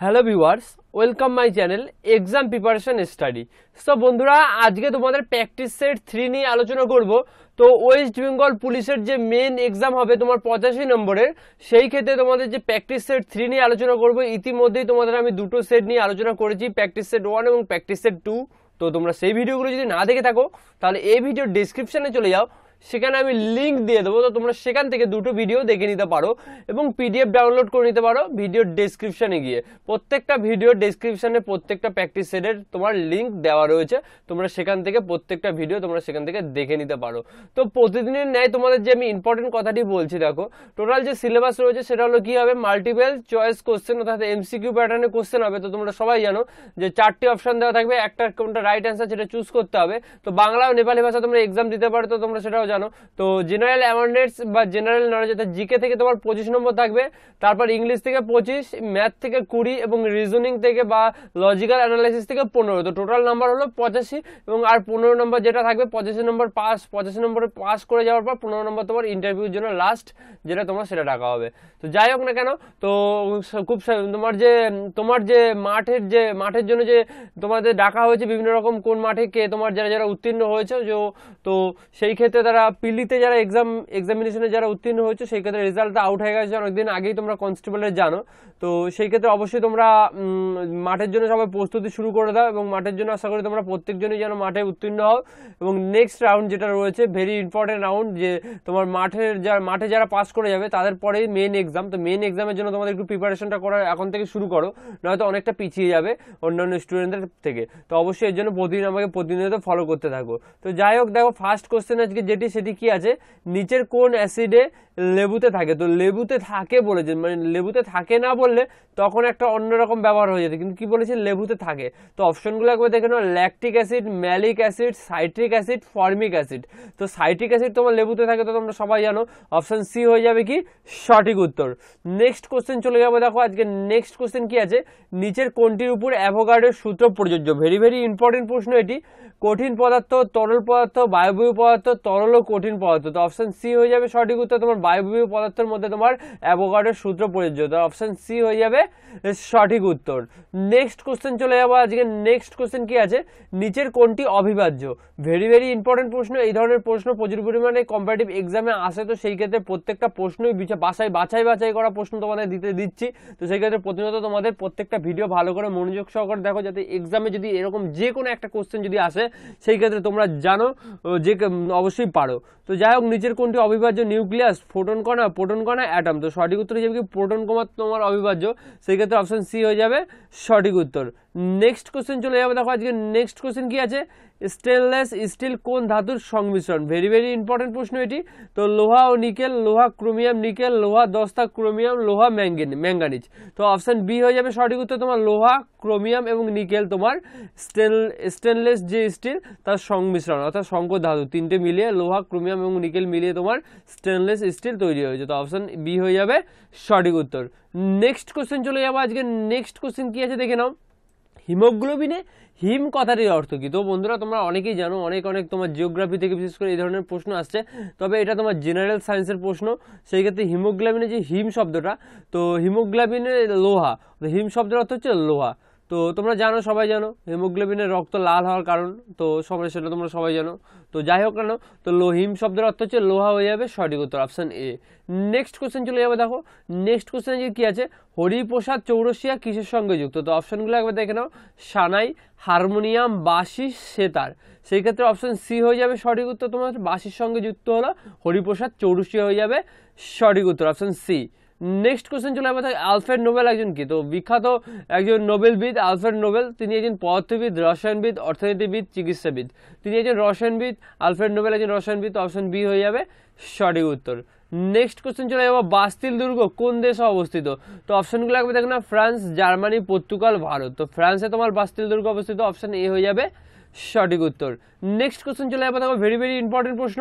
Hello viewers, welcome my channel exam preparation study. So বন্ধুরা, আজকে তোমাদের প্র্যাকটিস সেট থ্রি নিয়ে আলোচনা করব। তো ওয়েস্ট বেঙ্গল পুলিশের যে মেন এক্সাম হবে তোমার পঁচাশি নম্বরের, সেই ক্ষেত্রে তোমাদের যে প্র্যাকটিস সেট থ্রি নিয়ে আলোচনা করব, ইতিমধ্যেই তোমাদের আমি দুটো সেট নিয়ে আলোচনা করেছি, প্র্যাকটিস সেট ওয়ান এবং প্র্যাকটিস সেট টু তো তোমরা সেই ভিডিওগুলো যদি না দেখে থাকো, তাহলে এই ভিডিওর ডিসক্রিপশনে চলে যাও। সেখানে আমি লিঙ্ক দিয়ে দেবো। তো তোমরা সেখান থেকে দুটো ভিডিও দেখে নিতে পারো এবং পিডিএফ ডাউনলোড করে নিতে পারো ভিডিওর ডেসক্রিপশনে গিয়ে। প্রত্যেকটা ভিডিওর ডেসক্রিপশনে প্রত্যেকটা প্র্যাকটিস সেটের তোমার লিঙ্ক দেওয়া রয়েছে। তোমরা সেখান থেকে প্রত্যেকটা ভিডিও তোমরা সেখান থেকে দেখে নিতে পারো। তো প্রতিদিনের ন্যায় তোমাদের যে আমি ইম্পর্টেন্ট কথাটি বলছি, দেখো টোটাল যে সিলেবাস রয়েছে সেটা হলো কী হবে? মাল্টিপেল চয়েস কোশ্চেন অর্থাৎ এমসিকিউ প্যাটার্নে কোশ্চেন হবে। তো তোমরা সবাই জানো যে চারটি অপশন দেওয়া থাকবে। একটা কোনটা রাইট অ্যান্সার সেটা চুজ করতে হবে। তো বাংলা ও নেপালি ভাষা তোমরা এক্সাম দিতে পারো। তো তোমরা সেটাও জানো। তো জেনারেল অ্যাওয়ারনেস বা জেনারেল নলেজ অর্থাৎ জিকে থেকে তোমার পঁচিশ নম্বর থাকবে। তারপর ইংলিশ থেকে পঁচিশ ম্যাথ থেকে কুড়ি এবং রিজনিং থেকে বা লজিক্যাল অ্যানালাইসিস থেকে পনেরো। তো টোটাল নাম্বার হলো পঁচাশি এবং আর পনেরো নম্বর যেটা থাকবে, পঁচাশি নম্বর পাস পঁচাশি নম্বরে পাস করে যাওয়ার পর পনেরো নম্বর তোমার ইন্টারভিউর জন্য লাস্ট যেটা তোমার সেটা ডাকা হবে। তো যাই হোক না কেন, তো খুব তোমার যে তোমার যে মাঠের যে, মাঠের জন্য যে তোমাদের ডাকা হয়েছে, বিভিন্ন রকম কোন মাঠে কে তোমার যারা যারা উত্তীর্ণ হয়েছে তো সেই ক্ষেত্রে তারা পিলিতে যারা এক্সাম এক্সামিনেশনে যারা উত্তীর্ণ হয়েছে, সেই ক্ষেত্রে রেজাল্টটা আউট হয়ে গেছে। অনেকদিন আগেই তোমরা কনস্টেবলের জানো। তো সেই ক্ষেত্রে অবশ্যই তোমরা মাঠের জন্য সবাই প্রস্তুতি শুরু করে দাও এবং মাঠের জন্য আশা করি তোমরা প্রত্যেকজনই যেন মাঠে উত্তীর্ণ হও এবং নেক্সট রাউন্ড যেটা রয়েছে ভেরি ইম্পর্টেন্ট রাউন্ড যে তোমার মাঠের যারা মাঠে যারা পাস করে যাবে তাদের পরেই মেন এক্সাম তো মেন এক্সামের জন্য তোমাদের একটু প্রিপারেশনটা করা এখন থেকে শুরু করো, নয়তো অনেকটা পিছিয়ে যাবে অন্যান্য স্টুডেন্টদের থেকে। তো অবশ্যই এর জন্য প্রতিদিন আমাকে প্রতিনিয়ত ফলো করতে থাকো। তো যাই হোক, দেখো ফার্স্ট কোশ্চেন আজকে যেটি, সেটি কি আছে? নিচের কোন অ্যাসিডে লেবুতে থাকে? তো লেবুতে থাকে বলেছে মানে লেবুতে থাকে না বললে তখন একটা অন্যরকম ব্যবহার হয়ে যেত। কিন্তু কি বলেছে? লেবুতে থাকে। তো অপশনগুলো একবার দেখে নাও। Lactic acid malic acid citric acid formic acid তো সাইট্রিক অ্যাসিড তোমার লেবুতে থাকে তো তোমরা সবাই জানো। অপশন সি হয়ে যাবে কি? সঠিক উত্তর। নেক্সট কোশ্চেন চলে যাব। দেখো আজকে নেক্সট কোশ্চেন কি আছে? নিচের কোনটির উপর অ্যাভোগার্ডের সূত্র প্রযোজ্য? ভেরি ভেরি ইম্পর্টেন্ট প্রশ্ন এটি। কঠিন পদার্থ, তরল পদার্থ, বায়বীয় পদার্থ, তরল ও কঠিন পদার্থ। তো অপশন সি হয়ে যাবে সঠিক উত্তর। তোমার বায়বীয় পদার্থের মধ্যে তোমার অ্যাভোগার্ডের সূত্র প্রযোজ্য। তো অপশন সি হয়ে যাবে সঠিক উত্তর। নেক্সট কোশ্চেন চলে যাব আজকে। নেক্সট কোশ্চেন কি আছে? নিচের কোনটি অবিভাজ্য? ভেরি ভেরি ইম্পর্টেন্ট প্রশ্ন। এই ধরনের প্রশ্ন প্রচুর পরিমাণে কম্পারেটিভ এক্সামে আসে, তো সেই ক্ষেত্রে প্রত্যেকটা প্রশ্নই বাছাই বাছাই বাছাই করা প্রশ্ন তোমাদের দিতে দিচ্ছি। তো সেই ক্ষেত্রে প্রতিনিয়ত তোমাদের প্রত্যেকটা ভিডিও ভালো করে মনোযোগ সহকারে দেখো, যাতে এক্সামে যদি এরকম যে কোনো একটা কোশ্চেন যদি আসে, সেই ক্ষেত্রে তোমরা জানো যে অবশ্যই পারো। তো যাই হোক, নিচের কোনটি অবিভাজ্য? নিউক্লিয়াস ফোটন কণা প্রোটন কণা অ্যাটম তো সঠিক উত্তর হিসেবে কি? প্রোটন কণা তোমার অবিভাজ্য। সেই ক্ষেত্রে অপশন সি হয়ে যাবে সঠিক উত্তর। নেক্সট কোশ্চেন চলে যাবে। দেখো আজকে নেক্সট কোশ্চেন কি আছে? স্টেনলেস স্টিল কোন ধাতুর সংমিশ্রণ? ভেরি ভেরি ইম্পর্টেন্ট প্রশ্ন এটি। তো লোহা ও নিকেল, লোহা ক্রোমিয়াম, নিকেল, লোহা দস্তা, ক্রোমিয়াম, লোহা ম্যাঙ্গেন, ম্যাঙ্গানিজ। তো অপশান বি হয়ে যাবে সঠিক উত্তর তোমার লোহা, ক্রোমিয়াম এবং নিকেল তোমার স্টেন স্টেনলেস যে স্টিল তার সংমিশ্রণ, অর্থাৎ শঙ্কর ধাতু। তিনটে মিলিয়ে লোহা, ক্রোমিয়াম এবং নিকেল মিলিয়ে তোমার স্টেনলেস স্টিল তৈরি হয়েছে। তো অপশন বি হয়ে যাবে সঠিক উত্তর। নেক্সট কোশ্চেন চলে যাব। আজকে নেক্সট কোশ্চেন কি আছে দেখে নাও। হিমোগ্লোবিনে হিম কথাটির অর্থ কী? তো বন্ধুরা, তোমরা অনেকেই জানো, অনেক অনেক তোমার জিওগ্রাফি থেকে বিশেষ করে এই ধরনের প্রশ্ন আসছে। তবে এটা তোমার জেনারেল সায়েন্সের প্রশ্ন। সেই ক্ষেত্রে হিমোগ্লোবিনে যে হিম শব্দটা, তো হিমোগ্লোবিনে লোহা হিম শব্দের অর্থ হচ্ছে লোহা। তো তোমরা জানো, সবাই জানো, হিমোগ্লোবিনের রক্ত লাল হওয়ার কারণ, তো সবাই সেটা তোমরা সবাই জানো। তো যাই হোক কেন, তো লোহিম শব্দের অর্থ হচ্ছে লোহা হয়ে যাবে সঠিক উত্তর অপশন এ নেক্সট কোশ্চেন চলে যাবে, দেখো। নেক্সট কোশ্চেন কি আছে? হরিপ্রসাদ চৌরসিয়া কিসের সঙ্গে যুক্ত? তো অপশনগুলো একবার দেখে নাও। সানাই, হারমোনিয়াম, বাঁশি, সেতার। সেই ক্ষেত্রে অপশান সি হয়ে যাবে সঠিক উত্তর তোমার, বাঁশির সঙ্গে যুক্ত হলো হরিপ্রসাদ চৌরসিয়া হয়ে যাবে সঠিক উত্তর অপশন সি নেক্সট কোশ্চেন চলে তাই আলফ্রেড নোবেল একজন কি? তো বিখ্যাত একজন নোবেলবিদ আলফ্রেড নোবেল তিনি একজন পদার্থবিদ, রসায়নবিদ, অর্থনীতিবিদ, চিকিৎসাবিদ। তিনি একজন রসায়নবিদ আলফ্রেড নোবেল একজন রসায়নবিদ অপশন বি হয়ে যাবে সঠিক উত্তর। নেক্সট কোশ্চেন চলে যাব বাস্তিল দুর্গ, কোন দেশে অবস্থিত? তো অপশনগুলো একবার দেখো না ফ্রান্স, জার্মানি, পর্তুগাল, ভারত। তো ফ্রান্সে তোমার বাস্তিল দুর্গ অবস্থিত অপশন এ হয়ে যাবে সঠিক উত্তর। নেক্সট কোশ্চেন চলে যাব দেখো ভেরি ভেরি ইম্পর্টেন্ট প্রশ্ন,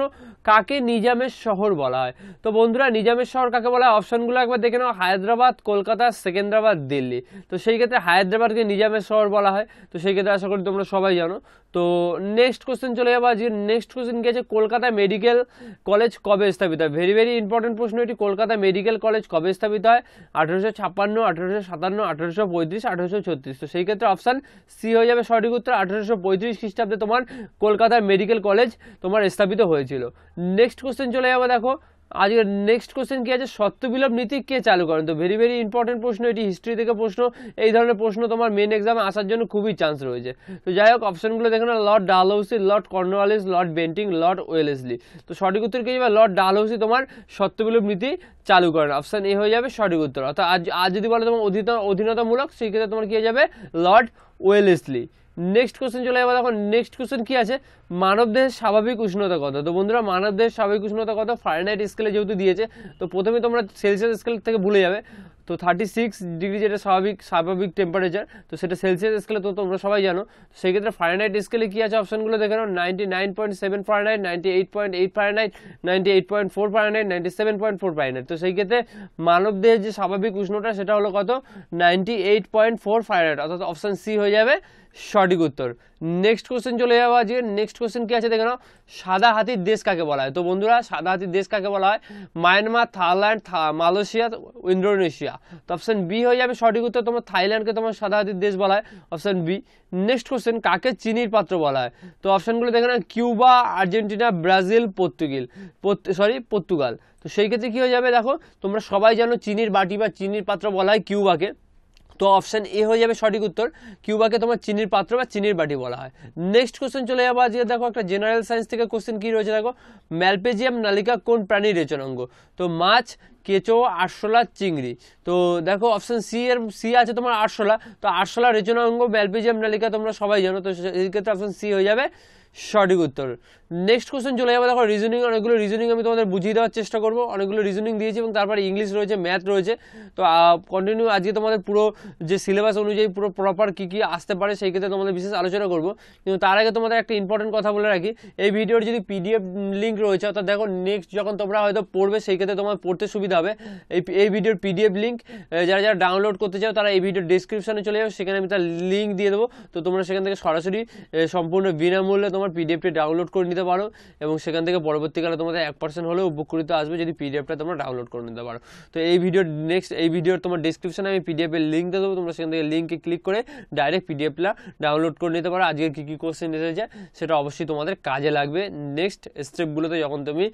কাকে নিজামের শহর বলা হয়? তো বন্ধুরা, নিজামের শহর কাকে বলা হয়? অপশানগুলো একবার দেখে নাও, হায়দ্রাবাদ, কলকাতা, সেকেন্দ্রাবাদ, দিল্লি। তো সেই ক্ষেত্রে হায়দ্রাবাদকে নিজামের শহর বলা হয়। তো সেই ক্ষেত্রে আশা করি তোমরা সবাই জানো। তো নেক্সট কোশ্চেন চলে যাব আজকে। নেক্সট কোশ্চেন আছে? কলকাতা মেডিকেল কলেজ কবে স্থাপিত হয়? ভেরি ভেরি ইম্পর্টেন্ট প্রশ্ন এটি। কলকাতা মেডিকেল কলেজ কবে স্থাপিত হয়? আঠারোশো ছাপ্পান্ন, আঠারোশো সাতান্ন, আঠারোশো পঁয়ত্রিশ, আঠারোশো ছত্রিশ। তো সেই ক্ষেত্রে অপশান সি হয়ে যাবে সঠিক উত্তর। আঠারোশো পঁয়ত্রিশ খ্রিস্টাব্দে তোমার কলকাতার মেডিকেল কলেজ তোমার স্থাপিত হয়েছিল। নেক্সট কোশ্চেন চলে যাব, দেখো। আজকের নেক্সট কোশ্চেন কি আছে? সত্যবিলোপ নীতি কে চালু করেন? তো ভেরি ভেরি ইম্পর্টেন্ট প্রশ্ন, এটি হিস্ট্রি থেকে প্রশ্ন। এই ধরনের প্রশ্ন তোমার মেন এক্সামে আসার জন্য খুবই চান্স রয়েছে। তো যাই হোক অপশনগুলো দেখো না Lord Dalhousie Lord Cornwallis Lord Bentinck Lord Wellesley তো সঠিক উত্তর কি যাবে লর্ড ডালহৌসি তোমার সত্যবিলোপ নীতি চালু করেন। অপশন এ হয়ে যাবে সঠিক উত্তর। অর্থাৎ আজ আজ যদি বলো তোমার অধীন অধীনতামূলক, সেই ক্ষেত্রে তোমার কি হয়ে যাবে? লর্ড ওয়েলেসলি নেক্সট কোশ্চেন চলে যাব। দেখো নেক্সট কোশ্চেন কি আছে? মানবদেহের স্বাভাবিক উষ্ণতা কত? তো বন্ধুরা মানবদেহের স্বাভাবিক উষ্ণতা কত? ফারেনহাইট স্কেলে যেহেতু দিয়েছে, তো প্রথমে তোমরা সেলসিয়াস স্কেল থেকে ভুলে যাবে। তো থার্টি সিক্স ডিগ্রি যেটা স্বাভাবিক স্বাভাবিক টেম্পারেচার তো সেটা সেলসিয়াস স্কেলে তো তোমরা সবাই জানো। সেই ক্ষেত্রে ফারেনহাইট স্কেলে কী আছে অপশনগুলো দেখে নাও। Ninety nine point seven Fahrenheit ninety eight point eight Fahrenheit ninety eight point four Fahrenheit ninety seven point four Fahrenheit তো সেই ক্ষেত্রে মানবদেহের যে স্বাভাবিক উষ্ণতা, সেটা হলো কত? Ninety eight point four Fahrenheit অর্থাৎ অপশান সি হয়ে যাবে। সঠিক উত্তর। নেক্সট কোশ্চেন চলে যাব আজকে নেক্সট কোশ্চেন কি আছে দেখে নাও? সাদা হাতির দেশ কাকে বলা হয়? তো বন্ধুরা, সাদা হাতির দেশ কাকে বলা হয়? মায়ানমার থাইল্যান্ড মালয়েশিয়া ইন্দোনেশিয়া তো অপশন বি হয়ে যাবে সঠিক উত্তর। তোমার থাইল্যান্ডকে তোমার সাদা হাতির দেশ বলা হয়। অপশন বি নেক্সট কোশ্চেন কাকে চিনির পাত্র বলা হয়? তো অপশনগুলো দেখে নাও। Cuba Argentina Brazil Portugal sorry Portugal তো সেই ক্ষেত্রে কী হয়ে যাবে দেখো? তোমরা সবাই জানো চিনির বাটি বা চিনির পাত্র বলা হয় কিউবাকে তো অপশান এ হয়ে যাবে সঠিক উত্তর। কিউবাকে তোমার চিনির পাত্র বা চিনির বাটি বলা হয়। নেক্সট কোশ্চেন চলে যাব আজকে। দেখো, একটা জেনারেল সায়েন্স থেকে কোশ্চেন কি রয়েছে দেখো? ম্যালপেজিয়াম নালিকা কোন প্রাণীর রেচনাঙ্গ তো মাছ, কেঁচো, আরশোলা, চিংড়ি। তো দেখো অপশান সি এর সি আছে তোমার আরশোলা। তো আরশোলা রেচনাঙ্গ ম্যালপেজিয়াম নালিকা তোমরা সবাই জানো। তো সেই ক্ষেত্রে অপশন সি হয়ে যাবে সঠিক উত্তর। নেক্সট কোশ্চেন চলে যাবে। দেখো রিজনিং অনেকগুলো রিজনিং আমি তোমাদের বুঝিয়ে দেওয়ার চেষ্টা করব। অনেকগুলো রিজনিং দিয়েছি এবং তারপরে ইংলিশ রয়েছে ম্যাথ রয়েছে। তো কন্টিনিউ আজকে তোমাদের পুরো যে সিলেবাস অনুযায়ী পুরো প্রপার কী কী আসতে পারে সেই ক্ষেত্রে তোমাদের বিশেষ আলোচনা করব। কিন্তু তার আগে তোমাদের একটা ইম্পর্টেন্ট কথা বলে রাখি। এই ভিডিওর যদি পিডিএফ লিঙ্ক রয়েছে, অর্থাৎ দেখো নেক্সট যখন তোমরা হয়তো পড়বে, সেই ক্ষেত্রে তোমার পড়তে সুবিধা হবে। এই এই ভিডিওর পিডিএফ লিঙ্ক যারা যারা ডাউনলোড করতে চাও, তারা এই ভিডিওর ডিসক্রিপশনে চলে যাও। সেখানে আমি তার লিঙ্ক দিয়ে দেবো। তো তোমরা সেখান থেকে সরাসরি সম্পূর্ণ বিনামূল্যে তোমার পিডিএফটি ডাউনলোড করে নিতে পারো এবং সেখান থেকে পরবর্তীকালে তোমাদের এক পার্সেন্ট হলেও উপকৃত আসবে যদি পিডিএফটা তোমরা ডাউনলোড করে নিতে পারো। তো এই ভিডিওর নেক্সট এই ভিডিওর তোমার ডিসক্রিপশনে আমি পিডিএফের লিঙ্ক দিয়ে দেবো। তোমরা সেখান থেকে লিঙ্কে ক্লিক করে ডাইরেক্ট পিডিএফটা ডাউনলোড করে নিতে পারো। আজকে কী কী কোশ্চেন এসেছে সেটা অবশ্যই তোমাদের কাজে লাগবে। নেক্সট স্টেপগুলোতে যখন তুমি,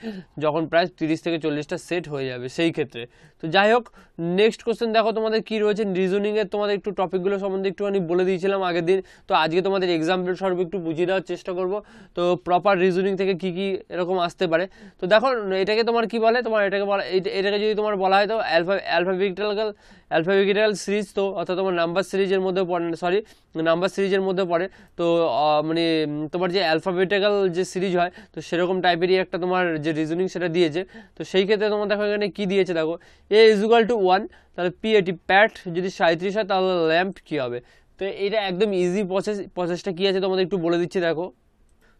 যখন প্রায় তিরিশ থেকে চল্লিশটা সেট হয়ে যাবে সেই ক্ষেত্রে। তো যাই হোক নেক্সট কোশ্চেন দেখো তোমাদের কী রয়েছে। রিজনিংয়ের তোমাদের একটু টপিকগুলো সম্বন্ধে একটুখানি বলে দিয়েছিলাম আগের দিন। তো আজকে তোমাদের এক্সাম্পল স্বরূপ একটু বুঝিয়ে দেওয়ার চেষ্টা করব। তো প্রপার রিজনিং থেকে কি কি এরকম আসতে পারে। তো দেখো, এটাকে তোমার কি বলে? তোমার এটাকে বলা এটাকে যদি তোমার বলা হয় তো অ্যালফা অ্যালফাবেটিক্যাল অ্যালফাবেটিক্যাল সিরিজ তো, অর্থাৎ তোমার নাম্বার সিরিজের মধ্যে পড়ে সরি নাম্বার সিরিজের মধ্যে পড়ে। তো মানে তোমার যে অ্যালফাবেটিক্যাল যে সিরিজ হয়, তো সেরকম টাইপেরই একটা তোমার যে রিজনিং সেটা দিয়েছে। তো সেই ক্ষেত্রে তোমার দেখো এখানে কী দিয়েছে দেখো। এ ইজুগাল টু ওয়ান তাহলে পি এটি প্যাট যদি সাঁত্রিশ হয় তাহলে ল্যাম্প কী হবে? তো এটা একদম ইজি প্রসেস প্রসেসটা কী আছে তোমাদের একটু বলে দিচ্ছি দেখো।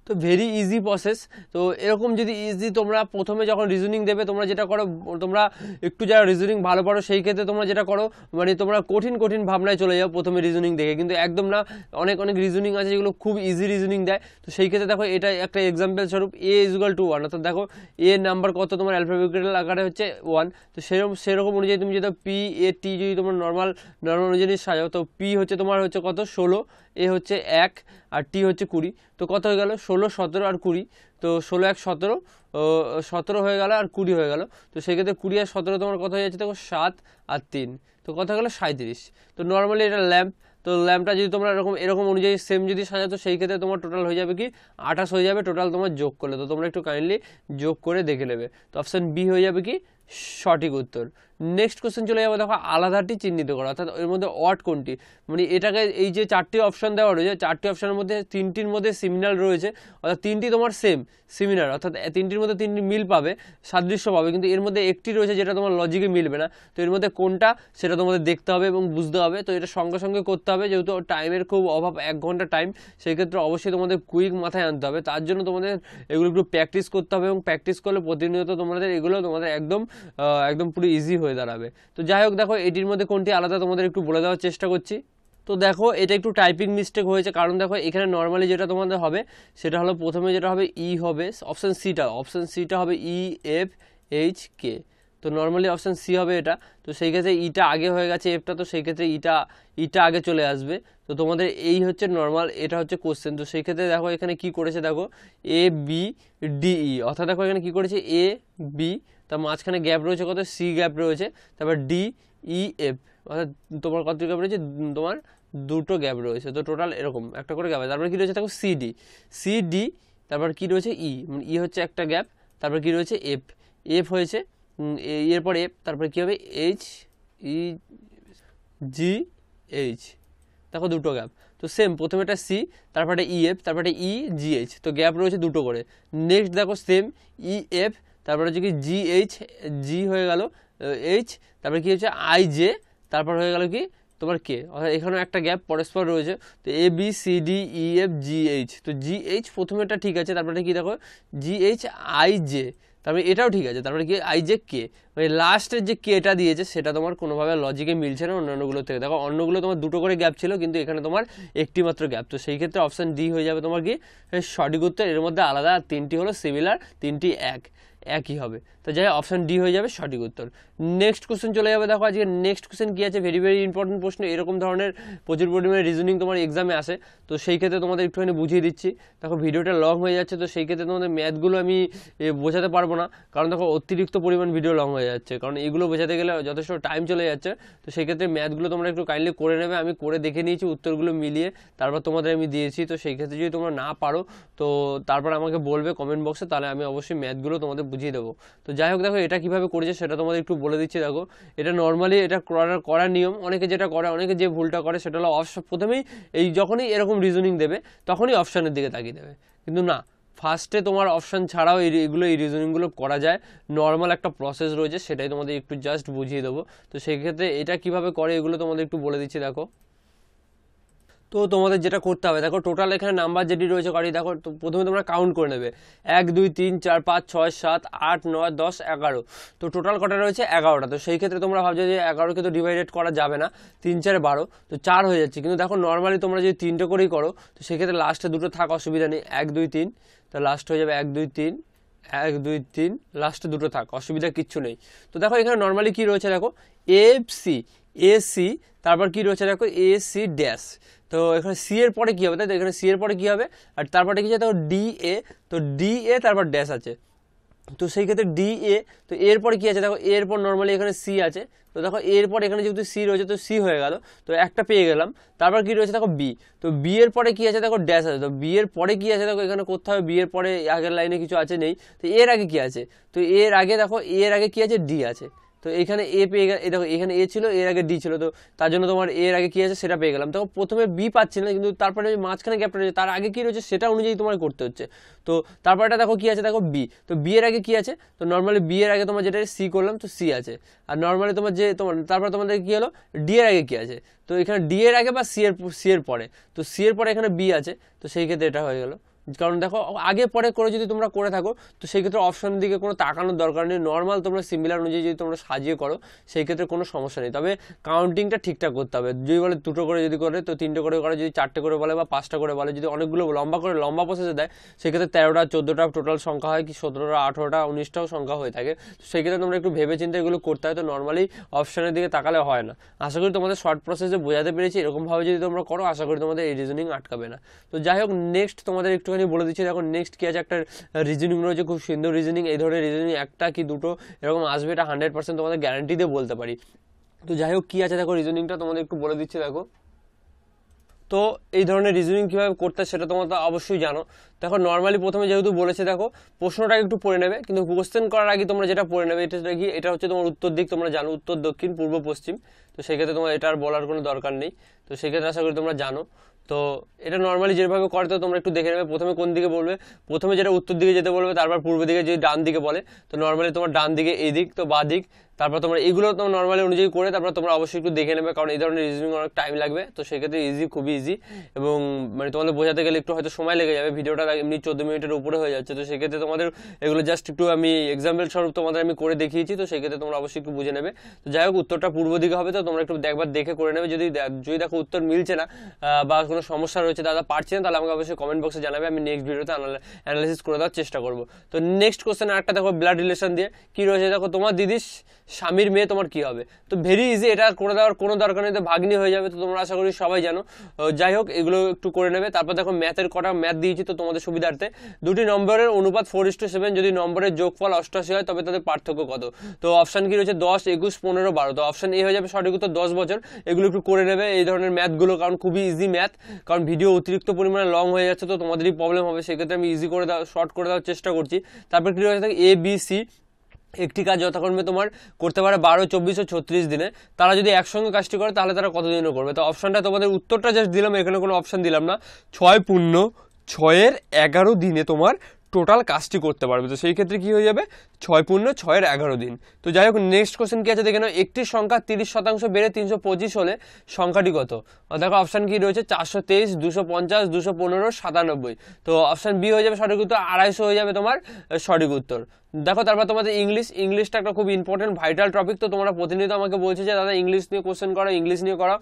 তো ভেরি ইজি প্রসেস তো এরকম যদি ইজি তোমরা প্রথমে যখন রিজনিং দেবে, তোমরা যেটা করো, তোমরা একটু যারা রিজনিং ভালো পারো, সেই ক্ষেত্রে তোমরা যেটা করো মানে তোমরা কঠিন কঠিন ভাবনায় চলে যাও প্রথমে রিজনিং দেখে। কিন্তু একদম না, অনেক অনেক রিজনিং আছে যেগুলো খুব ইজি রিজনিং দেয়। তো সেই ক্ষেত্রে দেখো, এটা একটা এক্সাম্পল স্বরূপ এ ইজুগাল টু ওয়ান অর্থাৎ দেখো এ নাম্বার কত? তোমার অ্যালফাবেটিক্যাল আকারে হচ্ছে ওয়ান তো সেরকম সেরকম অনুযায়ী তুমি যদি পি এ টি যদি তোমার নর্মাল নর্মাল অনুযায়ী সাজাও, তো পি হচ্ছে তোমার হচ্ছে কত? ষোলো। এ হচ্ছে এক আর টি হচ্ছে কুড়ি। তো কত হয়ে গেল? ষোলো, সতেরো আর কুড়ি। তো ষোলো, এক, সতেরো। সতেরো হয়ে গেল আর কুড়ি হয়ে গেল। তো সেক্ষেত্রে কুড়ি আর সতেরো তোমার কত হয়ে যাচ্ছে? দেখো, সাত আর তিন। তো হয়ে গেলো? সাঁত্রিশ তো নর্মালি এটা ল্যাম্প তো ল্যাম্পটা যদি তোমরা এরকম এরকম অনুযায়ী সেম যদি সাজাতো সেই ক্ষেত্রে তোমার টোটাল হয়ে যাবে কি? আঠাশ হয়ে যাবে টোটাল তোমার যোগ করলে। তো তোমরা একটু কাইন্ডলি যোগ করে দেখে নেবে। তো অপশান বি হয়ে যাবে কি? সঠিক উত্তর। নেক্সট কোশ্চেন চলে যাব, দেখো আলাদাটি চিহ্নিত করা, অর্থাৎ এর মধ্যে অট কোনটি? মানে এটাকে এই যে চারটি অপশন দেওয়া রয়েছে, চারটি অপশনের মধ্যে তিনটির মধ্যে সিমিলার রয়েছে, অর্থাৎ তিনটি তোমার সেম সিমিনার অর্থাৎ তিনটির মধ্যে তিনটি মিল পাবে, সাদৃশ্য পাবে, কিন্তু এর মধ্যে একটি রয়েছে যেটা তোমার লজিকে মিলবে না। তো এর মধ্যে কোনটা সেটা তোমাদের দেখতে হবে এবং বুঝতে হবে, তো এটা সঙ্গে সঙ্গে করতে হবে, যেহেতু টাইমের খুব অভাব, এক ঘণ্টা টাইম সেই ক্ষেত্রে অবশ্যই তোমাদের কুইক মাথায় আনতে হবে। তার জন্য তোমাদের এগুলো একটু প্র্যাকটিস করতে হবে এবং প্র্যাকটিস করলে প্রতিনিয়ত তোমাদের এগুলো তোমাদের একদম একদম পুরো ইজি হয়ে দাঁড়াবে। তো যাই হোক, দেখো, এটির মধ্যে কোনটি আলাদা তোমাদের একটু বলে দেওয়ার চেষ্টা করছি। তো দেখো, এটা একটু টাইপিং মিস্টেক হয়েছে, কারণ দেখো, এখানে নর্মালি যেটা তোমাদের হবে, সেটা হলো প্রথমে যেটা হবে ই হবে অপশান সিটা অপশান সিটা হবে ই এফ এইচ কে তো নর্মালি অপশান সি হবে এটা। তো সেই ক্ষেত্রে ইটা আগে হয়ে গেছে এফটা তো সেই ক্ষেত্রে ইটা ইটা আগে চলে আসবে। তো তোমাদের এই হচ্ছে নর্মাল এটা হচ্ছে কোশ্চেন তো সেই ক্ষেত্রে দেখো এখানে কি করেছে দেখো? এ বি ডি ই অর্থাৎ দেখো এখানে কি করেছে? এ বি তার মাঝখানে গ্যাপ রয়েছে কত? সি গ্যাপ রয়েছে। তারপর ডি ই এফ অর্থাৎ তোমার কত গ্যাপ রয়েছে? তোমার দুটো গ্যাপ রয়েছে। তো টোটাল এরকম একটা করে গ্যাপ তারপরে কি রয়েছে? দেখো সিডি সিডি তারপর কি রয়েছে? ই মানে ই হচ্ছে একটা গ্যাপ তারপর কি রয়েছে? এফ এফ হয়েছে উম, এ- এরপর তারপরে কী হবে? এইচ ই জি এইচ দেখো দুটো গ্যাপ তো সেম প্রথমে একটা সি তারপরে ই এফ তারপরে ই জি এইচ তো গ্যাপ রয়েছে দুটো করে। নেক্সট দেখো সেম ই এফ তারপরে হচ্ছে কি জি এইচ জি হয়ে গেল এইচ তারপরে কী হচ্ছে? আই জে তারপর হয়ে গেল কি? তোমার কে অর্থাৎ এখানেও একটা গ্যাপ পরস্পর রয়েছে। তো A B C D E F G H তো জি এইচ প্রথমেটা ঠিক আছে, তারপরে কি দেখো? জি এইচ আই জে তারপরে এটাও ঠিক আছে, তারপরে কি আই যে কে মানে লাস্টের যে কেটা দিয়েছে, সেটা তোমার কোনোভাবে লজিকে মিলছে না অন্যান্যগুলো থেকে। দেখো, অন্যগুলো তোমার দুটো করে গ্যাপ ছিল, কিন্তু এখানে তোমার একটি মাত্র গ্যাপ তো সেই ক্ষেত্রে অপশান ডি হয়ে যাবে তোমার কি সঠিক উত্তর, এর মধ্যে আলাদা, তিনটি হলো সিমিলার তিনটি এক। একই হবে। তো যাই অপশান ডি হয়ে যাবে সঠিক উত্তর। নেক্সট কোশ্চেন চলে যাবে। দেখো, আজকে নেক্সট কোশ্চেন কি আছে? ভেরি ভেরি ইম্পর্টেন্ট প্রশ্ন। এরকম ধরনের প্রচুর পরিমাণে রিজনিং তোমার এক্সামে আসে। তো সেই ক্ষেত্রে তোমাদের একটুখানি বুঝিয়ে দিচ্ছি। দেখো, ভিডিওটা লং হয়ে যাচ্ছে, তো সেই ক্ষেত্রে তোমাদের ম্যাথগুলো আমি বোঝাতে পারব না। কারণ দেখো, অতিরিক্ত পরিমাণ ভিডিও লং হয়ে যাচ্ছে। কারণ এগুলো বোঝাতে গেলে যথেষ্ট টাইম চলে যাচ্ছে। তো সেই ক্ষেত্রে ম্যাথগুলো তোমরা একটু কাইন্ডলি করে নেবে। আমি করে দেখে নিয়েছি উত্তরগুলো মিলিয়ে। তারপর তোমাদের আমি দিয়েছি। তো সেই ক্ষেত্রে যদি তোমরা না পারো, তো তারপর আমাকে বলবে কমেন্ট বক্সে তাহলে আমি অবশ্যই ম্যাথগুলো তোমাদের বুঝিয়ে দেবো। তো যাই হোক, দেখো, এটা কীভাবে করেছে সেটা তোমাদের একটু বলে দিচ্ছি, দেখো। এটা নর্মালি এটা করার করার নিয়ম। অনেকে যেটা করে, অনেকে যে ভুলটা করে সেটা হলো অপশন প্রথমেই এই যখনই এরকম রিজনিং দেবে, তখনই অপশানের দিকে তাকিয়ে দেবে। কিন্তু না ফার্স্টে তোমার অপশান ছাড়াও এগুলো, এই রিজনিংগুলো করা যায়। নর্মাল একটা প্রসেস রয়েছে, সেটাই তোমাদের একটু জাস্ট বুঝিয়ে দেবো। তো সেক্ষেত্রে এটা কীভাবে করে, এগুলো তোমাদের একটু বলে দিচ্ছি, দেখো। তো তোমাদের যেটা করতে হবে, দেখো টোটাল এখানে নাম্বার যেটি রয়েছে গাড়ি, দেখো প্রথমে তোমরা কাউন্ট করে নেবে। এক, দুই, তিন, চার, পাঁচ, ছয়, সাত, আট, নয়, দশ, এগারো। তো টোটাল কটা রয়েছে? এগারোটা। তো সেই ক্ষেত্রে তোমরা ভাবছ যে এগারোকে তো ডিভাইডেড করা যাবে না। তিন, চারে, বারো। তো চার হয়ে যাচ্ছে। কিন্তু দেখো নর্মালি তোমরা যদি তিনটে করেই করো, তো সেক্ষেত্রে লাস্টে দুটো থাক, অসুবিধা নেই। এক, দুই, তিন। তো লাস্ট হয়ে যাবে এক, দুই, তিন। এক, দুই, তিন। লাস্টে দুটো থাক, অসুবিধা কিচ্ছু নেই। তো দেখো এখানে নর্মালি কি রয়েছে দেখো? এফ সি এ সি তারপর কি রয়েছে দেখো? এ সি ড্যাশ তো এখানে সি এর পরে কি হবে? তাই তো? এখানে সি এর পরে কি হবে? আর তারপরে কি আছে? দেখো ডি এ তো ডি এ তারপর ড্যাশ আছে। তো সেই ক্ষেত্রে ডি এ তো এরপরে কি আছে? দেখো এরপর নর্মালি এখানে সি আছে। তো দেখো এরপর এখানে যেহেতু সি রয়েছে, তো সি হয়ে গেল। তো একটা পেয়ে গেলাম। তারপর কি রয়েছে? দেখো বি তো বি এর পরে কি আছে? দেখো ড্যাশ আছে। তো বি এর পরে কি আছে? দেখো এখানে হবে। বি এর পরে আগের লাইনে কিছু আছে নেই। তো এর আগে কি আছে? তো এর আগে দেখো এর আগে কি আছে? ডি আছে। তো এখানে এ পেয়ে গেল দেখো, এখানে এ ছিল, এর আগে ডি ছিল, তো তার জন্য তোমার এর আগে কি আছে সেটা পেয়ে গেলাম। দেখো, প্রথমে বি পাচ্ছি না, কিন্তু তারপরে মাঝখানে গ্যাপটা রয়েছে, তার আগে কি রয়েছে সেটা অনুযায়ী তোমার করতে হচ্ছে। তো তারপরটা দেখো কি আছে, দেখো বি তো বি এর আগে কি আছে? তো নর্মালি বি এর আগে তোমার যেটা সি করলাম, তো সি আছে। আর নর্মালি তোমার যে তোমার, তারপরে তোমাদের কি হলো? ডি এর আগে কি আছে? তো এখানে ডি এর আগে বা সি এর সি এর পরে। তো সি এর পরে এখানে বি আছে, তো সেই ক্ষেত্রে এটা হয়ে গেল। কারণ দেখো, আগে পরে করে যদি তোমরা করে থাকো, তো সেই ক্ষেত্রে অপশনের দিকে কোনো তাকানোর দরকার নেই। নর্মাল তোমরা সিমিলার অনুযায়ী যদি তোমরা সাজিয়ে করো, সেই ক্ষেত্রে কোনো সমস্যা নেই। তবে কাউন্টিংটা ঠিকঠাক করতে হবে। যদি বলে দুটো করে যদি করে, তো তিনটে করে করে যদি চারটে করে বলে বা পাঁচটা করে বলে, যদি অনেকগুলো লম্বা করে, লম্বা প্রসেসে দেয় সেক্ষেত্রে তেরোটা, চোদ্দোটা টোটাল সংখ্যা হয়, কি সতেরোটা, আঠেরোটা, উনিশটাও সংখ্যা হয়ে থাকে। তো সেই ক্ষেত্রে তোমরা একটু ভেবে চিন্তে এগুলো করতে হয়, তো নর্মালি অপশনের দিকে তাকালে হয় না। আশা করি তোমাদের শর্ট প্রসেসে বোঝাতে পেরেছি। এরকমভাবে যদি তোমরা করো, আশা করি তোমাদের এই রিজনিং আটকাবে না। তো যাই হোক নেক্সট তোমাদের একটুখানি বলে দিচ্ছি, দেখো নেক্সট কি আছে? একটা রিজনিং রয়েছে, খুব সুন্দর রিজনিং এই ধরনের রিজনিং একটা কি দুটো, এরকম আসবে, এটা হান্ড্রেড পার্সেন্ট তোমাদের গ্যারান্টি দিয়ে বলতে পারি। তো যাই হোক, কী আছে? দেখো রিজনিংটা তোমাদের একটু বলে দিচ্ছি, দেখো। তো এই ধরনের রিজনিং কীভাবে করতে, সেটা তোমরা তো অবশ্যই জানো। দেখো নর্মালি প্রথমে যেহেতু বলেছে, দেখো প্রশ্নটা একটু পড়ে নেবে, কিন্তু কোশ্চেন করার আগে তোমরা যেটা পড়ে নেবে, এটা কি এটা হচ্ছে তোমার উত্তর দিক, তোমরা জানো, উত্তর দক্ষিণ, পূর্ব, পশ্চিম। তো সেক্ষেত্রে তোমার এটা আর বলার কোনো দরকার নেই। তো সেক্ষেত্রে আশা করি তোমরা জানো। তো এটা নর্মালি যেভাবে করে, তো তোমরা একটু দেখে নেবে। প্রথমে কোন দিকে বলবে? প্রথমে যেটা উত্তর দিকে যেতে বলবে, তারপর পূর্ব দিকে যদি ডান দিকে বলে। তো নর্মালি তোমার ডান দিকে এই দিক, তো বা দিক। তারপর তোমরা এগুলো তোমার নর্মালি অনুযায়ী করে, তারপর তোমরা অবশ্যই একটু দেখে নেবে, কারণ এই ধরনের রিজনিং অনেক টাইম লাগবে। তো সেক্ষেত্রে ইজি খুবই ইজি এবং মানে তোমাদের বোঝাতে গেলে একটু হয়তো সময় লেগে যাবে, ভিডিওটা এমনি চোদ্দ মিনিটের উপরে হয়ে যাচ্ছে। তো সেক্ষেত্রে তোমাদের এগুলো জাস্ট একটু আমি এক্সাম্পল স্বরূপ তোমাদের আমি করে দেখিয়েছি, তো সেক্ষেত্রে তোমরা অবশ্যই একটু বুঝে নেবে। তো যাই হোক, উত্তরটা পূর্ব দিকে হবে, তো তোমরা একটু একবার দেখে করে নেবে। যদি যদি দেখো উত্তর মিলছে না বা কোনো সমস্যা রয়েছে, দাদা পারছি না, তাহলে আমাকে অবশ্যই কমেন্ট বক্সে জানাবে, আমি নেক্সট ভিডিওতে অ্যানালাইসিস করে দেওয়ার চেষ্টা করব। তো নেক্সট কোশ্চেন আরেকটা দেখো ব্লাড রিলেশন দিয়ে, কি রয়েছে? দেখো, তোমার দিদির স্বামীর মেয়ে, তোমার কি হবে? তো ভেরি ইজি এটা করে দেওয়ার কোনো দরকার নেই, তো ভাগ্নি হয়ে যাবে, তো তোমরা আশা করি সবাই জানো। যাই হোক, এগুলো একটু করে নেবে। তারপর দেখো ম্যাথের কটা ম্যাথ দিয়েছি তো তোমাদের সুবিধার্থে। দুটি নম্বরের অনুপাত ফোর ইস টু সেভেন যদি নম্বরের যোগফল অষ্টআশি হয়, তবে তাদের পার্থক্য কত? তো অপশান কি রয়েছে? দশ, একুশ, পনেরো, বারো। তো অপশান এ হয়ে যাবে সঠিক উত্তর দশ বছর। এগুলো একটু করে নেবে, এই ধরনের ম্যাথগুলো কারণ খুবই ইজি ম্যাথ কারণ ভিডিও অতিরিক্ত পরিমাণে লং হয়ে যাচ্ছে তো তোমাদেরই প্রবলেম হবে। সেক্ষেত্রে আমি ইজি করে দেওয়া শর্ট করে দেওয়ার চেষ্টা করছি। তারপর কী রয়েছে এ বি সি একটি কাজ যথাক্রমে তোমার করতে পারে বারো, চব্বিশ ও ছত্রিশ দিনে। তারা যদি একসঙ্গে কাজটি করে, তাহলে তারা কতদিনও করবে? তো অপশানটা তোমাদের উত্তরটা জাস্ট দিলাম, এখানে কোনো অপশান দিলাম না। ছয় পূর্ণ, ছয়ের এগারো দিনে তোমার টোটাল কাজটি করতে পারবে। তো সেই ক্ষেত্রে কী হয়ে যাবে? ছয় পূর্ণ ছয়ের এগারো দিন। তো যাই হোক নেক্সট কোশ্চেন কী আছে দেখে নাও। একটি সংখ্যা তিরিশ শতাংশ বেড়ে তিনশো পঁচিশ হলে সংখ্যাটি কত? দেখো অপশান কী রয়েছে? চারশো তেইশ, দুশো পঞ্চাশ, দুশো পনেরো, সাতানব্বই। তো অপশান বি হয়ে যাবে সঠিক উত্তর, আড়াইশো হয়ে যাবে তোমার সঠিক উত্তর। দেখো, তারপর তোমাদের ইংলিশ ইংলিশটা একটা খুব ইম্পর্টেন্ট ভাইটাল টপিক তো তোমরা প্রতিনিয়ত আমাকে বলছে যে, দাদা ইংলিশ নিয়ে কোশ্চেন করো ইংলিশ নিয়ে করো।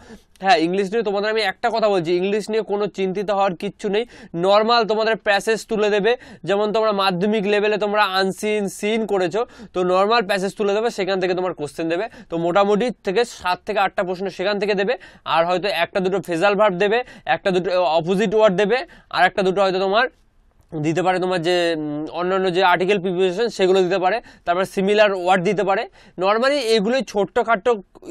হ্যাঁ ইংলিশ নিয়ে তোমাদের আমি একটা কথা বলছি ইংলিশ নিয়ে কোনো চিন্তিত হওয়ার কিচ্ছু নেই। নর্মাল তোমাদের প্যাসেজ তুলে দেবে, যেমন তোমরা মাধ্যমিক লেভেলে তোমরা আনসিন সিন করেছ, তো নর্মাল প্যাসেজ তুলে দেবে, সেখান থেকে তোমার কোশ্চেন দেবে। তো মোটামুটি থেকে সাত থেকে আটটা প্রশ্ন সেখান থেকে দেবে, আর হয়তো একটা দুটো ফেজাল ভার্ব দেবে, একটা দুটো অপোজিট ওয়ার্ড দেবে, আর একটা দুটো হয়তো তোমার দিতে পারে তোমার যে অন্যান্য যে আর্টিকেল প্রিপারেশন সেগুলো দিতে পারে। তারপর সিমিলার ওয়ার্ড দিতে পারে। নর্মালি এগুলোই ছোট্টখাট্ট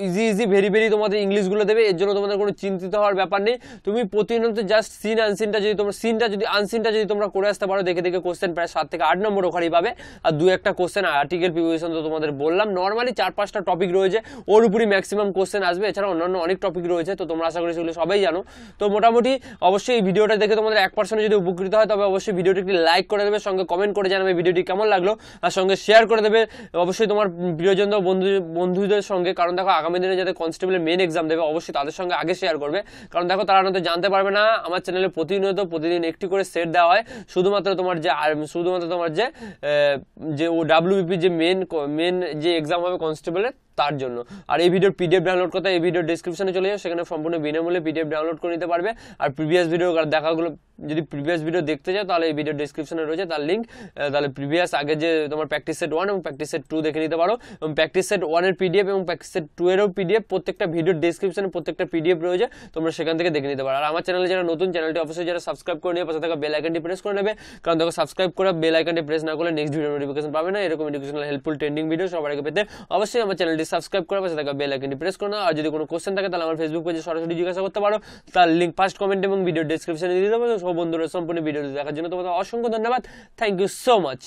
ইজি ইজি ভেরি ভেরি তোমাদের ইংলিশগুলো দেবে। এর জন্য তোমাদের কোনো চিন্তিত হওয়ার ব্যাপার নেই। তুমি প্রতিনিয়ত জাস্ট সিন আনসিনটা যদি তোমার সিনটা যদি আনসিনটা যদি তোমরা করে আসতে পারো, দেখে দেখে কোশ্চেন প্রায় সাত থেকে আট নম্বর ওখানেই পাবে। আর দু একটা কোশ্চেন আর্টিকেল প্রিপারেশন তো তোমাদের বললাম। নর্মালি চার পাঁচটা টপিক রয়েছে। ওর উপরই ম্যাক্সিমাম কোশ্চেন আসবে। এছাড়া অন্যান্য অনেক টপিক রয়েছে। তো তোমরা আশা করি সেগুলো সবাই জানো। তো মোটামুটি অবশ্যই এই ভিডিওটা দেখে তোমাদের এক পার্সেন্ট যদি উপকৃত হয়, তবে অবশ্যই ভিডিওটি একটি লাইক করে দেবে, সঙ্গে কমেন্ট করে জানাবে ভিডিওটি কেমন লাগল, আর সঙ্গে শেয়ার করে দেবে। অবশ্যই তোমার প্রিয়জন বন্ধু, বন্ধুদের সঙ্গে, কারণ দেখো আগামী দিনে যাতে কনস্টেবলের মেন এক্সাম দেবে, অবশ্যই তাদের সঙ্গে আগে শেয়ার করবে। কারণ দেখো তারা হয়তো জানতে পারবে না, আমার চ্যানেলে প্রতিনিয়ত, প্রতিদিন একটি করে সেট দেওয়া হয়। শুধুমাত্র তোমার যে শুধুমাত্র তোমার যে যে ও ডাব্লিউবিপি যে মেন মেন যে এক্সাম হবে কনস্টেবলের তার জন্য। আর এই ভিডিওর পিডিএফ ডাউনলোড করতে এই ভিডিওর ডিসক্রিপশনে চলে যাও, সেখানে সম্পূর্ণ বিনামূল্যে পিডিএফ ডাউনলোড করে নিতে পারবে। আর প্রিভিয়াস ভিডিও দেখাগুলো, যদি প্রিভিয়াস ভিডিও দেখতে চাও, তাহলে এই ভিডিও ডিসক্রিপশনে রয়েছে তার লিঙ্ক তাহলে প্রিভিয়াস আগে যে তোমার প্র্যাকটিস সেট ওয়ান এবং প্র্যাকটিস সেট টু দেখে নিতে পারো। এবং প্র্যাকটিস সেট ওয়ানের পিডিএফ এবং প্র্যাকটিস সেট টু এরও পিডিএফ প্রত্যেকটা ভিডিওর ডিসক্রিপশনে প্রত্যেকটা পিডিএফ রয়েছে, তোমরা সেখান থেকে দেখে নিতে পারো। আর আমার চ্যানেলে যারা নতুন চ্যানেলটি অবশ্যই যারা সাবস্ক্রাইব করে নিয়ে পাশে থাকা বেল আইকনটি প্রেস করে নেবে। কারণ দেখো সাবস্ক্রাইব করে বেল আইকনটি প্রেস না করলে নেক্সট ভিডিও নোটিফিকেশন পাবে না। এরকম এডুকেশনাল হেল্পফুল ট্রেন্ডিং ভিডিও সবার আগে পেতে অবশ্যই আমার চ্যানেলটি সাবস্ক্রাইব করে পাশে থাকা বেল আইকনটি প্রেস করো আর যদি কোনো কোশ্চেন থাকে, তাহলে আমার ফেসবুক পেজে সরাসরি জিজ্ঞাসা করতে পারো। তার লিঙ্ক ফার্স্ট কমেন্ট এবং ভিডিও ডিসক্রিপশনে দিয়ে দেবো। সব বন্ধুরা সম্পূর্ণ ভিডিওটি দেখার জন্য তোমাদের অসংখ্য ধন্যবাদ। Thank you so much